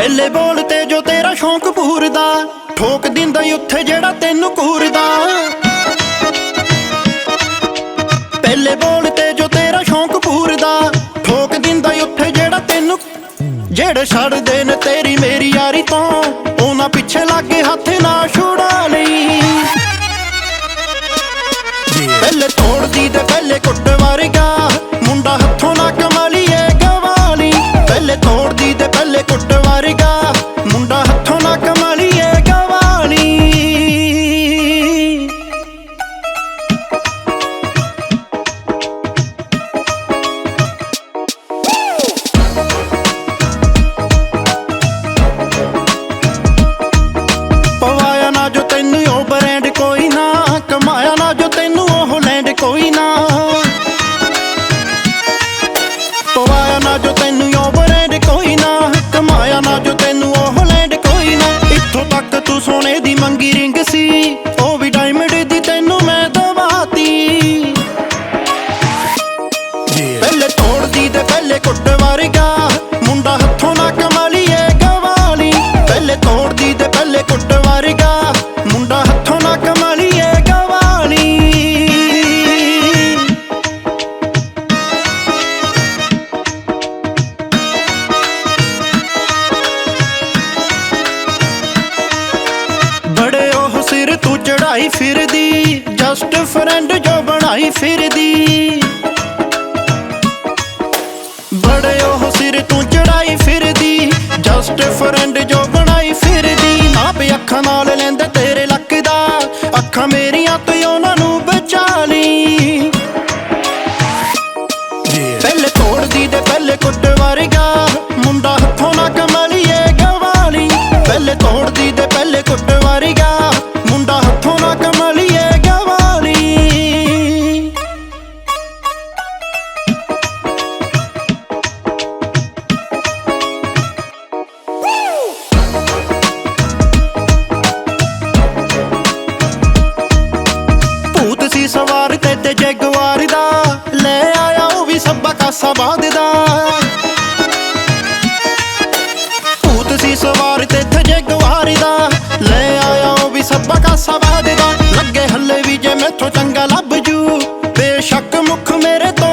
ਪਹਿਲੇ ਬੋਲ ਤੇ ਜੋ ਤੇਰਾ ਸ਼ੌਂਕ ਪੂਰਦਾ, ਠੋਕ ਦਿੰਦਾ ਉੱਥੇ ਜਿਹੜਾ ਤੈਨੂੰ ਕੂਰਦਾ। ਪਹਿਲੇ ਬੋਲ ਤੇ ਜੋ ਤੇਰਾ ਸ਼ੌਂਕ ਪੂਰਦਾ, ਠੋਕ ਦਿੰਦਾ ਉੱਥੇ ਜਿਹੜਾ ਤੈਨੂੰ ਜਿਹੜੇ ਛੱਡਦੇ ਨੇ ਤੇਰੀ ਮੇਰੀ ਯਾਰੀ ਤੋਂ, ਉਹਨਾਂ ਪਿੱਛੇ ਲੱਗੇ ਹੱਥ ਨਾ ਛੁਡਾ ਮੰਗੀ ਰਿੰਗ ਸੀ ਉਹ ਵੀ ਡਾਇਮੰਡ ਦੀ ਤੈਨੂੰ ਮੈਂ ਦਵਾਤੀ। ਪਹਿਲੇ ਤੋੜਦੀ ਤੇ ਪਹਿਲੇ ਕੁੱਟ ਫਿਰਦੀ ਜਸਟ ਫਰੈਂਡ ਜੋ ਬਣਾਈ ਫਿਰਦੀ। ਬੜੇ ਉਹ ਸਿਰ ਤੂੰ ਚੜਾਈ ਫਿਰਦੀ ਜਸਟ ਫਰੈਂਡ ਜੋ ਬਣਾਈ ਫਿਰਦੀ। ਨਾ ਵੀ ਅੱਖਾਂ ਨਾਲ ਲੈਂਦੇ ਤੇਰੇ ਲੱਕ ਦਾ ਅੱਖਾਂ ਮੇਰੀਆਂ ਤੋਂ ਉਹਨਾਂ ਨੂੰ ਬਚਾ ਲਈ। ਪਹਿਲੇ ਤੋੜਦੀ ਤੇ ਪਹਿਲੇ ਕੁੱਟ ਵਰਗਾ। ਸੱਦਦਾ ਭੂਤ ਸੀ ਸਵਾਰ ਤੇ ਥਜੇ ਗਵਾਰਦਾ। ਲੈ ਆਇਆ ਉਹ ਵੀ ਸੱਬਾ ਕਾ ਸਵਾਦਦਾ ਲੱਗੇ ਹੱਲੇ ਵੀ ਜੇ ਮੈਥੋਂ ਚੰਗਾ ਲੱਭ ਜੂ। ਬੇਸ਼ੱਕ ਮੁਖ ਮੇਰੇ ਤੋਂ